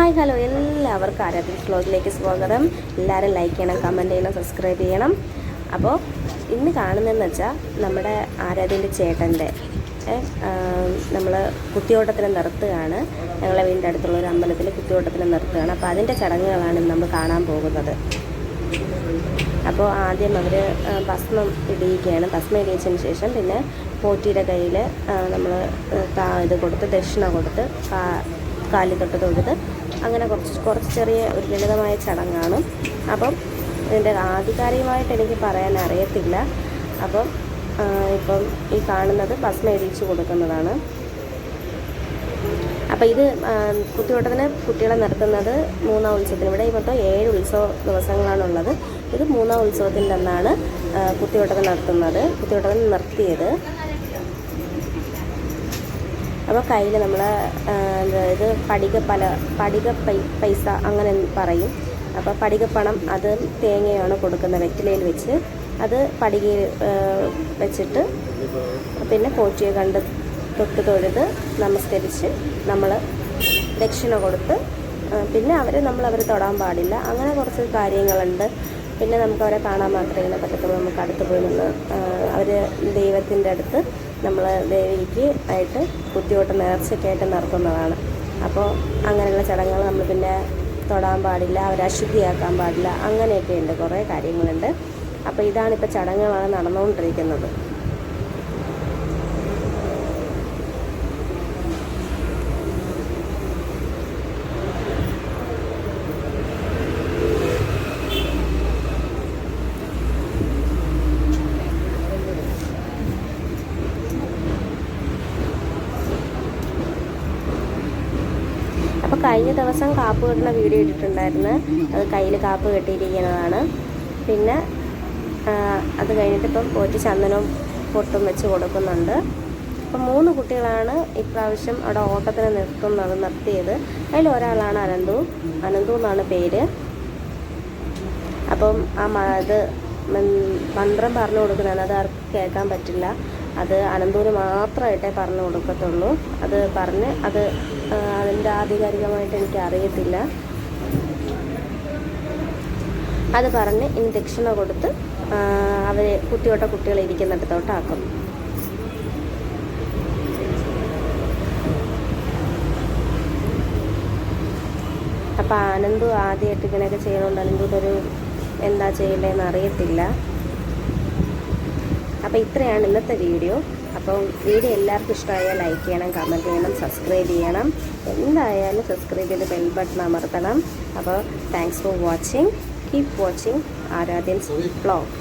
Hi hello എല്ലാവർക്കും ആരാധന വ്ലോഗിലേക്ക് സ്വാഗതം. എല്ലാവരും ലൈക്ക് ചെയ്യണം കമന്റ് ചെയ്യണം സബ്സ്ക്രൈബ് ചെയ്യണം. അപ്പോൾ ഇന്ന് കാണുന്നതെന്ന് വെച്ചാൽ നമ്മുടെ ആരാധ്യന്റെ ചേട്ടന്റെ നമ്മൾ കുത്തിയോട്ടത്തിന് നിർത്തുകയാണ്. ഞങ്ങളെ വീടിന്റെ അടുത്തുള്ള ഒരു അമ്പലത്തിൽ കുത്തിയോട്ടത്തിന് നിർത്തുകയാണ്. അപ്പോൾ അതിന്റെ ചടങ്ങുകളാണ് നമ്മൾ കാണാൻ പോകുന്നത്. അപ്പോൾ ആദ്യം അവർ ഭസ്മം ഇടിയിക്കുകയാണ്. ഭസ്മം ഇടിയിച്ചതിന് ശേഷം പിന്നെ പോറ്റിയുടെ കയ്യിൽ നമ്മൾ ഇത് കൊടുത്ത് ദക്ഷിണ കൊടുത്ത് കാലിൽ തൊട്ട് തൊഴുത് അങ്ങനെ കുറച്ച് കുറച്ച് ചെറിയ ഒരു ലളിതമായ ചടങ്ങാണ്. അപ്പം ഇതിന്റെ ആധികാരികമായിട്ട് എനിക്ക് പറയാൻ അറിയത്തില്ല. അപ്പം ഇപ്പം ഈ കാണുന്നത് ഭസ്മ എരിച്ചു കൊടുക്കുന്നതാണ്. അപ്പം ഇത് കുത്തിയോട്ടത്തിന് കുട്ടികളെ നടത്തുന്നത് മൂന്നാം ഉത്സവത്തിന്. ഇവിടെ മൊത്തം ഏഴ് ഉത്സവ ദിവസങ്ങളാണുള്ളത്. ഇത് മൂന്നാം ഉത്സവത്തിന്റെ അന്നാണ് കുത്തിയോട്ടത്തിന് നടത്തുന്നത്. കുത്തിയോട്ടത്തിന് നിർത്തിയത്. അപ്പോൾ കയ്യിൽ നമ്മൾ പടിക പല പടിക പൈസ അങ്ങനെ പറയും. അപ്പോൾ പടിക പണം അത് തേങ്ങയാണ് കൊടുക്കുന്നത് വെറ്റിലയിൽ വെച്ച് അത് പടികയിൽ വെച്ചിട്ട് പിന്നെ പോറ്റിയെ കണ്ട് തൊട്ട് തൊഴുത് നമസ്കരിച്ച് നമ്മൾ ദക്ഷിണ കൊടുത്ത് പിന്നെ അവർ നമ്മൾ അവരെ തൊടാൻ പാടില്ല. അങ്ങനെ കുറച്ച് കാര്യങ്ങളുണ്ട്. പിന്നെ നമുക്ക് അവരെ കാണാൻ മാത്രമേ പറ്റത്തുള്ളൂ. നമുക്ക് അടുത്ത് പോയി നിന്ന് അവർ ദൈവത്തിന്റെ അടുത്ത് നമ്മൾ ദേവിക്ക് ആയിട്ട് കുത്തിയോട്ട് നേർച്ചയ്ക്കായിട്ട് നടത്തുന്നതാണ്. അപ്പോൾ അങ്ങനെയുള്ള ചടങ്ങുകൾ നമ്മൾ പിന്നെ തൊടാൻ പാടില്ല അവരെ അശുദ്ധിയാക്കാൻ പാടില്ല അങ്ങനെയൊക്കെ ഉണ്ട്. കുറേ കാര്യങ്ങളുണ്ട്. അപ്പോൾ ഇതാണിപ്പോൾ ചടങ്ങുകളാണ് നടന്നുകൊണ്ടിരിക്കുന്നത്. കഴിഞ്ഞ ദിവസം കാപ്പ് കെട്ടുന്ന വീഡിയോ ഇട്ടിട്ടുണ്ടായിരുന്നു. അത് കയ്യിൽ കാപ്പ് കെട്ടിയിരിക്കുന്നതാണ്. പിന്നെ അത് കഴിഞ്ഞിട്ട് ഇപ്പം പോറ്റി ചന്ദനവും പൊട്ടും വെച്ച് കൊടുക്കുന്നുണ്ട്. അപ്പം മൂന്ന് കുട്ടികളാണ് ഇപ്രാവശ്യം അവിടെ ഓട്ടത്തിന് നിർത്തുന്നത് നിർത്തിയത്. അതിൽ ഒരാളാണ് അനന്തു. അനന്തു എന്നാണ് പേര്. അപ്പം ആ അത് മന്ത്രം പറഞ്ഞു കൊടുക്കുന്നതാണ് അത് ആർക്കും കേൾക്കാൻ പറ്റില്ല. അത് അനന്തൂര് മാത്രമായിട്ടേ പറഞ്ഞു കൊടുക്കത്തുള്ളൂ. അത് പറഞ്ഞ് അത് അതിന്റെ ആധികാരികമായിട്ട് എനിക്ക് അറിയത്തില്ല അത് പറഞ്ഞ് ഇനി ദക്ഷിണ കൊടുത്ത് അവരെ കുട്ടിയോട്ട കുട്ടികളെ ഇരിക്കുന്നിടത്തോട്ടാക്കും അപ്പം ആനന്ദു ആദ്യമായിട്ട് ഇങ്ങനെയൊക്കെ ചെയ്യണോണ്ട് അനന്തുവിനൊരു എന്താ ചെയ്യേണ്ടതെന്ന് അറിയത്തില്ല. അപ്പോൾ ഇത്രയാണ് ഇന്നത്തെ വീഡിയോ. അപ്പം വീഡിയോ എല്ലാവർക്കും ഇഷ്ടമായാൽ ലൈക്ക് ചെയ്യണം കമന്റ് ചെയ്യണം സബ്സ്ക്രൈബ് ചെയ്യണം. എന്തായാലും സബ്സ്ക്രൈബ് ചെയ്ത് ബെൽ ബട്ടൺ അമർത്തണം. അപ്പോൾ thanks for watching keep watching Aradhyan's blog